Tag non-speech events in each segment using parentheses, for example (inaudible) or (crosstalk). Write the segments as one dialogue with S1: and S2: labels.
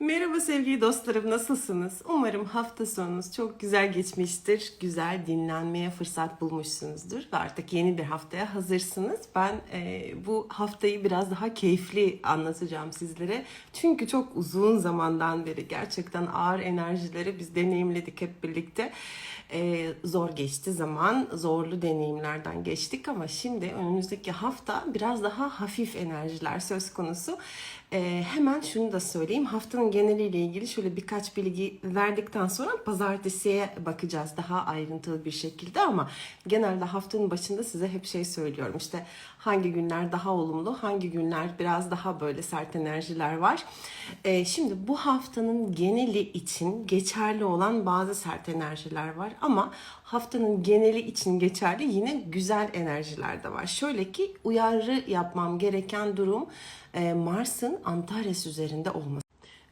S1: Merhaba sevgili dostlarım nasılsınız? Umarım hafta sonunuz çok güzel geçmiştir. Güzel dinlenmeye fırsat bulmuşsunuzdur ve artık yeni bir haftaya hazırsınız. Ben e, bu haftayı biraz daha keyifli anlatacağım sizlere. Çünkü çok uzun zamandan beri gerçekten ağır enerjileri biz deneyimledik hep birlikte. E, zor geçti zaman, zorlu deneyimlerden geçtik ama şimdi önümüzdeki hafta biraz daha hafif enerjiler söz konusu. Ee, hemen şunu da söyleyeyim. Haftanın geneliyle ilgili şöyle birkaç bilgi verdikten sonra pazartesiye bakacağız daha ayrıntılı bir şekilde ama genelde haftanın başında size hep şey söylüyorum. İşte hangi günler daha olumlu, hangi günler biraz daha böyle sert enerjiler var. Ee, şimdi bu haftanın geneli için geçerli olan bazı sert enerjiler var ama haftanın geneli için geçerli yine güzel enerjiler de var. Şöyle ki uyarı yapmam gereken durum e, Mars'ın Antares üzerinde olması.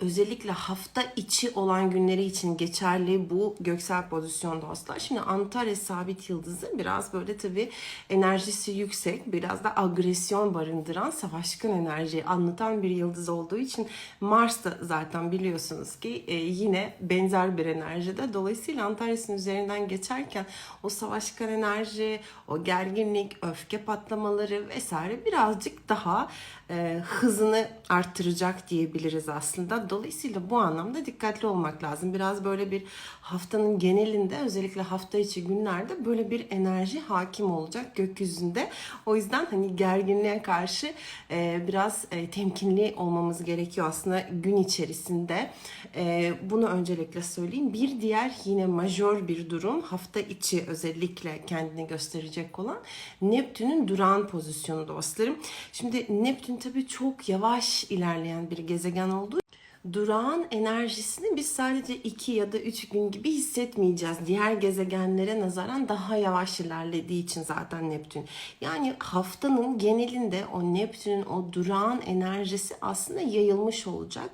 S1: Özellikle hafta içi olan günleri için geçerli bu göksel pozisyon dostlar. Şimdi Antares sabit yıldızı biraz böyle tabii enerjisi yüksek, biraz da agresyon barındıran, savaşkın enerjiyi anlatan bir yıldız olduğu için Mars da zaten biliyorsunuz ki e, yine benzer bir enerjide. Dolayısıyla Antares'in üzerinden geçerken o savaşkın enerji, o gerginlik, öfke patlamaları vesaire birazcık daha e, hızını arttıracak diyebiliriz aslında. Dolayısıyla bu anlamda dikkatli olmak lazım. Biraz böyle bir haftanın genelinde özellikle hafta içi günlerde böyle bir enerji hakim olacak gökyüzünde. O yüzden hani gerginliğe karşı e, biraz e, temkinli olmamız gerekiyor aslında gün içerisinde. E, bunu öncelikle söyleyeyim. Bir diğer yine majör bir durum hafta içi özellikle kendini gösterecek olan Neptün'ün duran pozisyonu dostlarım. Şimdi Neptün tabii çok yavaş ilerleyen bir gezegen olduğu durağan enerjisini biz sadece 2 ya da 3 gün gibi hissetmeyeceğiz. Diğer gezegenlere nazaran daha yavaş ilerlediği için zaten Neptün. Yani haftanın genelinde o Neptün'ün o durağan enerjisi aslında yayılmış olacak.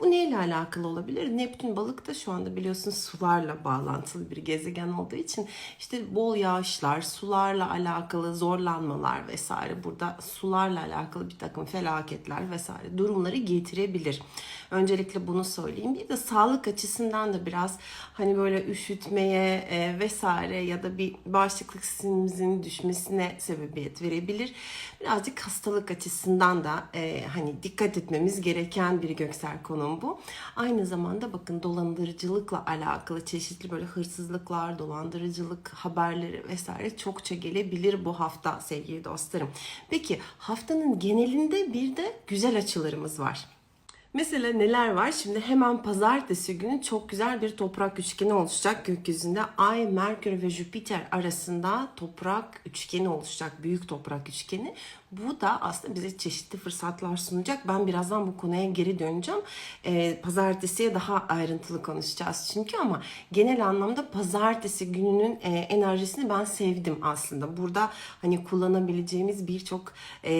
S1: Bu neyle alakalı olabilir? Neptün balıkta şu anda biliyorsunuz sularla bağlantılı bir gezegen olduğu için işte bol yağışlar, sularla alakalı zorlanmalar vesaire burada sularla alakalı bir takım felaketler vesaire durumları getirebilir. Öncelikle bunu söyleyeyim. Bir de sağlık açısından da biraz hani böyle üşütmeye e, vesaire ya da bir bağışıklık sistemimizin düşmesine sebebiyet verebilir. Birazcık hastalık açısından da e, hani dikkat etmemiz gereken bir göksel konum bu. Aynı zamanda bakın dolandırıcılıkla alakalı çeşitli böyle hırsızlıklar, dolandırıcılık haberleri vesaire çokça gelebilir bu hafta sevgili dostlarım. Peki haftanın genelinde bir de güzel açılarımız var. Mesela neler var? Şimdi hemen pazartesi günü çok güzel bir toprak üçgeni oluşacak gökyüzünde. Ay, Merkür ve Jüpiter arasında toprak üçgeni oluşacak. Büyük toprak üçgeni. Bu da aslında bize çeşitli fırsatlar sunacak. Ben birazdan bu konuya geri döneceğim. Ee, pazartesiye daha ayrıntılı konuşacağız çünkü ama genel anlamda pazartesi gününün e, enerjisini ben sevdim aslında. Burada hani kullanabileceğimiz birçok e,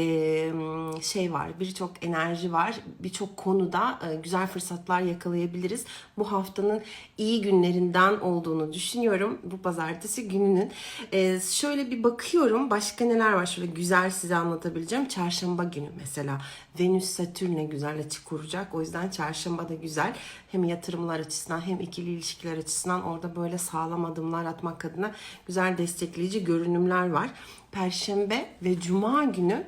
S1: şey var, birçok enerji var, birçok konuda e, güzel fırsatlar yakalayabiliriz. Bu haftanın iyi günlerinden olduğunu düşünüyorum bu pazartesi gününün. E, şöyle bir bakıyorum başka neler var şöyle güzel size anlatabileceğim. Çarşamba günü mesela Venüs Satürn'e güzel açı kuracak. O yüzden çarşamba da güzel. Hem yatırımlar açısından hem ikili ilişkiler açısından orada böyle sağlam adımlar atmak adına güzel destekleyici görünümler var. Perşembe ve Cuma günü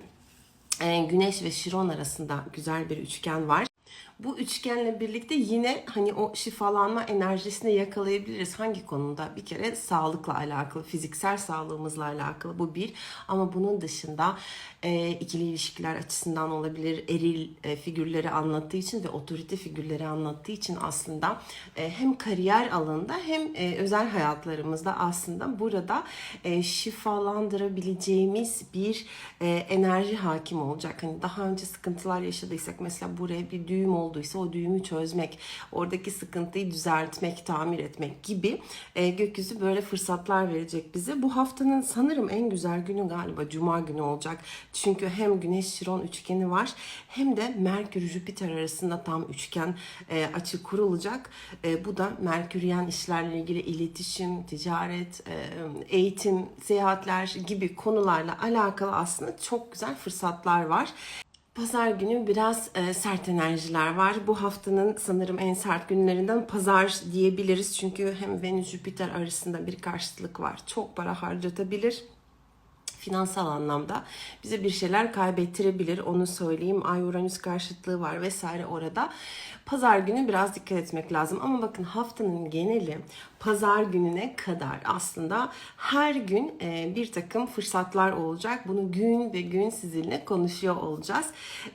S1: e, Güneş ve Şiron arasında güzel bir üçgen var. Bu üçgenle birlikte yine hani o şifalanma enerjisini yakalayabiliriz. Hangi konuda? Bir kere sağlıkla alakalı, fiziksel sağlığımızla alakalı bu bir. Ama bunun dışında e, ikili ilişkiler açısından olabilir. Eril e, figürleri anlattığı için ve otorite figürleri anlattığı için aslında e, hem kariyer alanında hem e, özel hayatlarımızda aslında burada e, şifalandırabileceğimiz bir e, enerji hakim olacak. Hani daha önce sıkıntılar yaşadıysak mesela buraya bir düğüm olduysa o düğümü çözmek, oradaki sıkıntıyı düzeltmek, tamir etmek gibi e, gökyüzü böyle fırsatlar verecek bize. Bu haftanın sanırım en güzel günü galiba Cuma günü olacak. Çünkü hem Güneş Şiron üçgeni var hem de Merkür Jüpiter arasında tam üçgen e, açı kurulacak. E, bu da Merküryen işlerle ilgili iletişim, ticaret, e, eğitim, seyahatler gibi konularla alakalı aslında çok güzel fırsatlar var. Pazar günü biraz e, sert enerjiler var. Bu haftanın sanırım en sert günlerinden pazar diyebiliriz. Çünkü hem Venüs Jüpiter arasında bir karşıtlık var. Çok para harcatabilir finansal anlamda bize bir şeyler kaybettirebilir. Onu söyleyeyim. Ay Uranüs karşıtlığı var vesaire orada. Pazar günü biraz dikkat etmek lazım. Ama bakın haftanın geneli pazar gününe kadar aslında her gün e, bir takım fırsatlar olacak. Bunu gün ve gün sizinle konuşuyor olacağız.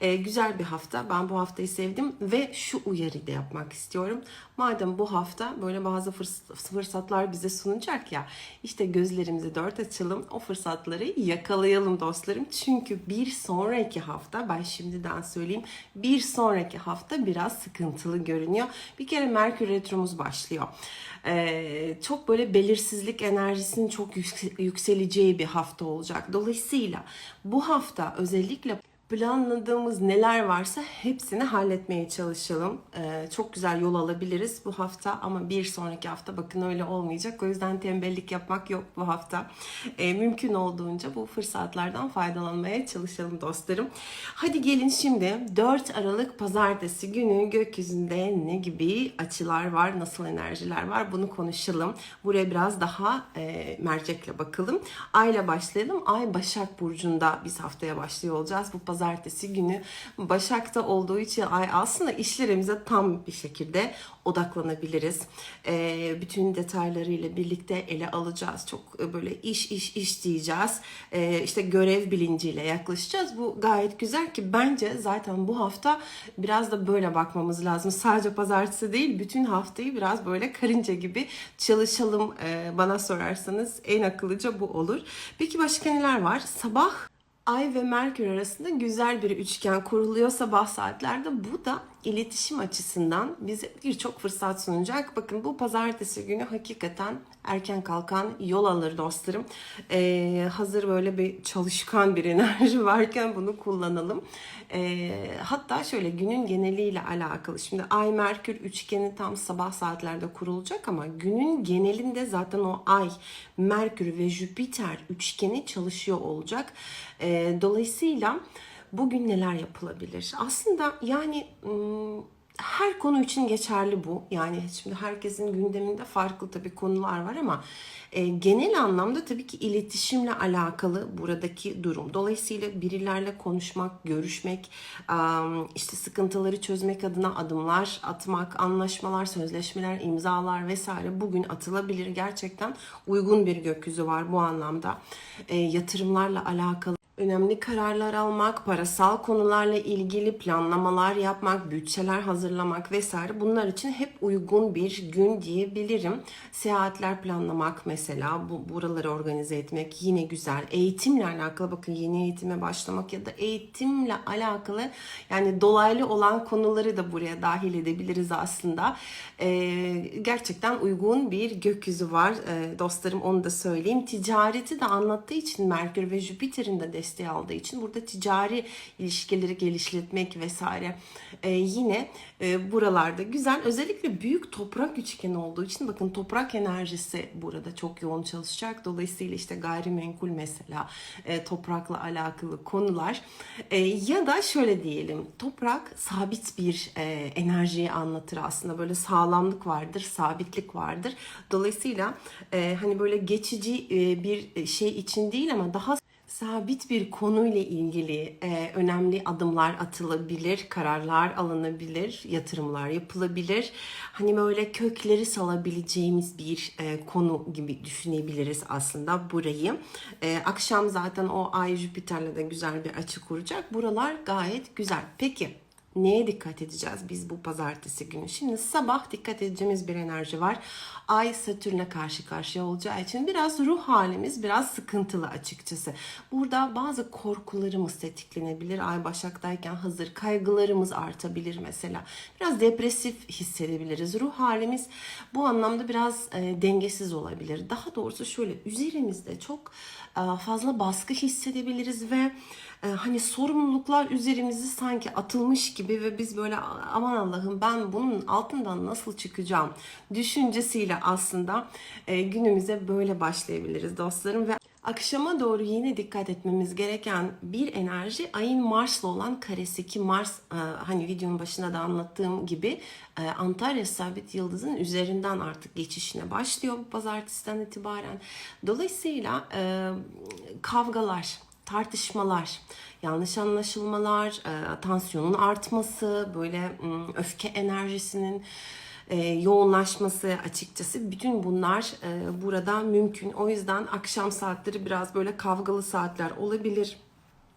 S1: E, güzel bir hafta. Ben bu haftayı sevdim ve şu uyarıyı da yapmak istiyorum. Madem bu hafta böyle bazı fırs- fırsatlar bize sunacak ya işte gözlerimizi dört açalım o fırsatları yakalayalım dostlarım. Çünkü bir sonraki hafta ben şimdiden söyleyeyim bir sonraki hafta biraz sıkıntılı görünüyor. Bir kere Merkür Retromuz başlıyor. Ee, çok böyle belirsizlik enerjisinin çok yükse- yükseleceği bir hafta olacak. Dolayısıyla bu hafta özellikle planladığımız neler varsa hepsini halletmeye çalışalım. Ee, çok güzel yol alabiliriz bu hafta ama bir sonraki hafta bakın öyle olmayacak. O yüzden tembellik yapmak yok bu hafta. Ee, mümkün olduğunca bu fırsatlardan faydalanmaya çalışalım dostlarım. Hadi gelin şimdi 4 Aralık pazartesi günü gökyüzünde ne gibi açılar var, nasıl enerjiler var bunu konuşalım. Buraya biraz daha e, mercekle bakalım. Ayla başlayalım. Ay Başak Burcu'nda biz haftaya başlıyor olacağız. Bu pazartesi günü Başak'ta olduğu için ay aslında işlerimize tam bir şekilde odaklanabiliriz. Ee, bütün detaylarıyla birlikte ele alacağız. Çok e, böyle iş iş iş diyeceğiz. Ee, işte görev bilinciyle yaklaşacağız. Bu gayet güzel ki bence zaten bu hafta biraz da böyle bakmamız lazım. Sadece pazartesi değil bütün haftayı biraz böyle karınca gibi çalışalım ee, bana sorarsanız en akıllıca bu olur. Peki başka neler var? Sabah Ay ve Merkür arasında güzel bir üçgen kuruluyor sabah saatlerde. Bu da iletişim açısından bize birçok fırsat sunacak. Bakın bu pazartesi günü hakikaten erken kalkan yol alır dostlarım. Ee, hazır böyle bir çalışkan bir (laughs) enerji varken bunu kullanalım. Ee, hatta şöyle günün geneliyle alakalı. Şimdi Ay Merkür üçgeni tam sabah saatlerde kurulacak ama günün genelinde zaten o Ay, Merkür ve Jüpiter üçgeni çalışıyor olacak. Ee, dolayısıyla bugün neler yapılabilir? Aslında yani her konu için geçerli bu. Yani şimdi herkesin gündeminde farklı tabii konular var ama e, genel anlamda tabii ki iletişimle alakalı buradaki durum. Dolayısıyla birilerle konuşmak, görüşmek, am, işte sıkıntıları çözmek adına adımlar atmak, anlaşmalar, sözleşmeler, imzalar vesaire bugün atılabilir. Gerçekten uygun bir gökyüzü var bu anlamda. E, yatırımlarla alakalı önemli kararlar almak, parasal konularla ilgili planlamalar yapmak, bütçeler hazırlamak vesaire bunlar için hep uygun bir gün diyebilirim. Seyahatler planlamak mesela, bu buraları organize etmek yine güzel. Eğitimle alakalı bakın yeni eğitime başlamak ya da eğitimle alakalı yani dolaylı olan konuları da buraya dahil edebiliriz aslında. Ee, gerçekten uygun bir gökyüzü var Ee, dostlarım onu da söyleyeyim. Ticareti de anlattığı için Merkür ve Jüpiter'in de desteği aldığı için burada ticari ilişkileri geliştirmek vesaire Ee, yine e, buralarda güzel. Özellikle büyük toprak üçgeni olduğu için bakın toprak enerjisi burada çok yoğun çalışacak. Dolayısıyla işte gayrimenkul mesela e, toprakla alakalı konular E, ya da şöyle diyelim toprak sabit bir e, enerjiyi anlatır aslında böyle sağlamlık vardır, sabitlik vardır. Dolayısıyla e, hani böyle geçici e, bir şey için değil ama daha sabit bir konuyla ilgili e, önemli adımlar atılabilir, kararlar alınabilir, yatırımlar yapılabilir. Hani böyle kökleri salabileceğimiz bir e, konu gibi düşünebiliriz aslında burayı. E, akşam zaten o Ay Jüpiter'le de güzel bir açı kuracak. Buralar gayet güzel. Peki Neye dikkat edeceğiz biz bu pazartesi günü? Şimdi sabah dikkat edeceğimiz bir enerji var. Ay Satürn'e karşı karşıya olacağı için biraz ruh halimiz biraz sıkıntılı açıkçası. Burada bazı korkularımız tetiklenebilir. Ay Başak'tayken hazır kaygılarımız artabilir mesela. Biraz depresif hissedebiliriz. Ruh halimiz bu anlamda biraz e, dengesiz olabilir. Daha doğrusu şöyle üzerimizde çok e, fazla baskı hissedebiliriz ve e, hani sorumluluklar üzerimizi sanki atılmış gibi ve biz böyle aman Allah'ım ben bunun altından nasıl çıkacağım düşüncesiyle aslında e, günümüze böyle başlayabiliriz dostlarım ve Akşama doğru yine dikkat etmemiz gereken bir enerji ayın Mars'la olan karesi ki Mars e, hani videonun başında da anlattığım gibi e, Antalya sabit yıldızın üzerinden artık geçişine başlıyor bu pazartesiden itibaren. Dolayısıyla e, kavgalar, tartışmalar, yanlış anlaşılmalar, e, tansiyonun artması, böyle öfke enerjisinin e, yoğunlaşması açıkçası bütün bunlar e, burada mümkün. O yüzden akşam saatleri biraz böyle kavgalı saatler olabilir.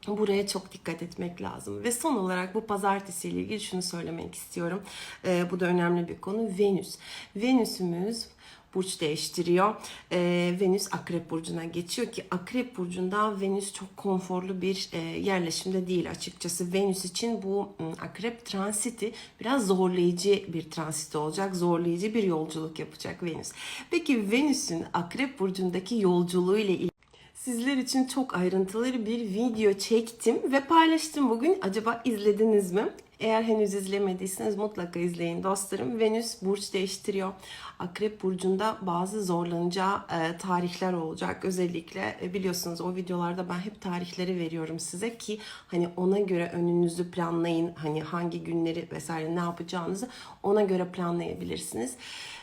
S1: Buraya çok dikkat etmek lazım. Ve son olarak bu pazartesi ile ilgili şunu söylemek istiyorum. E, bu da önemli bir konu. Venüs. Venüsümüz burç değiştiriyor. Ee, Venüs Akrep Burcu'na geçiyor ki Akrep Burcu'nda Venüs çok konforlu bir e, yerleşimde değil açıkçası. Venüs için bu m, Akrep transiti biraz zorlayıcı bir transit olacak. Zorlayıcı bir yolculuk yapacak Venüs. Peki Venüs'ün Akrep Burcu'ndaki yolculuğu ile ilgili Sizler için çok ayrıntılı bir video çektim ve paylaştım bugün. Acaba izlediniz mi? Eğer henüz izlemediyseniz mutlaka izleyin dostlarım. Venüs burç değiştiriyor. Akrep burcunda bazı zorlanacağı e, tarihler olacak. Özellikle e, biliyorsunuz o videolarda ben hep tarihleri veriyorum size ki hani ona göre önünüzü planlayın. Hani hangi günleri vesaire ne yapacağınızı ona göre planlayabilirsiniz.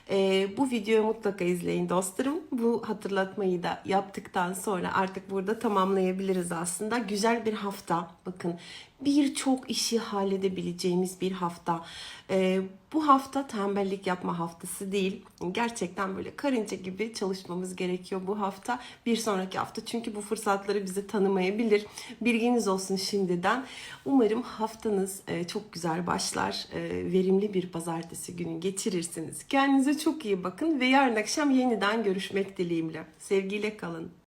S1: E, bu videoyu mutlaka izleyin dostlarım. Bu hatırlatmayı da yaptıktan sonra artık burada tamamlayabiliriz aslında. Güzel bir hafta. Bakın birçok işi halledebileceğimiz bir hafta. E, bu hafta tembellik yapma haftası değil. Gerçekten böyle karınca gibi çalışmamız gerekiyor bu hafta. Bir sonraki hafta çünkü bu fırsatları bize tanımayabilir. Bilginiz olsun şimdiden. Umarım haftanız e, çok güzel başlar. E, verimli bir pazartesi günü geçirirsiniz. Kendinize çok iyi bakın ve yarın akşam yeniden görüşmek dileğimle. Sevgiyle kalın.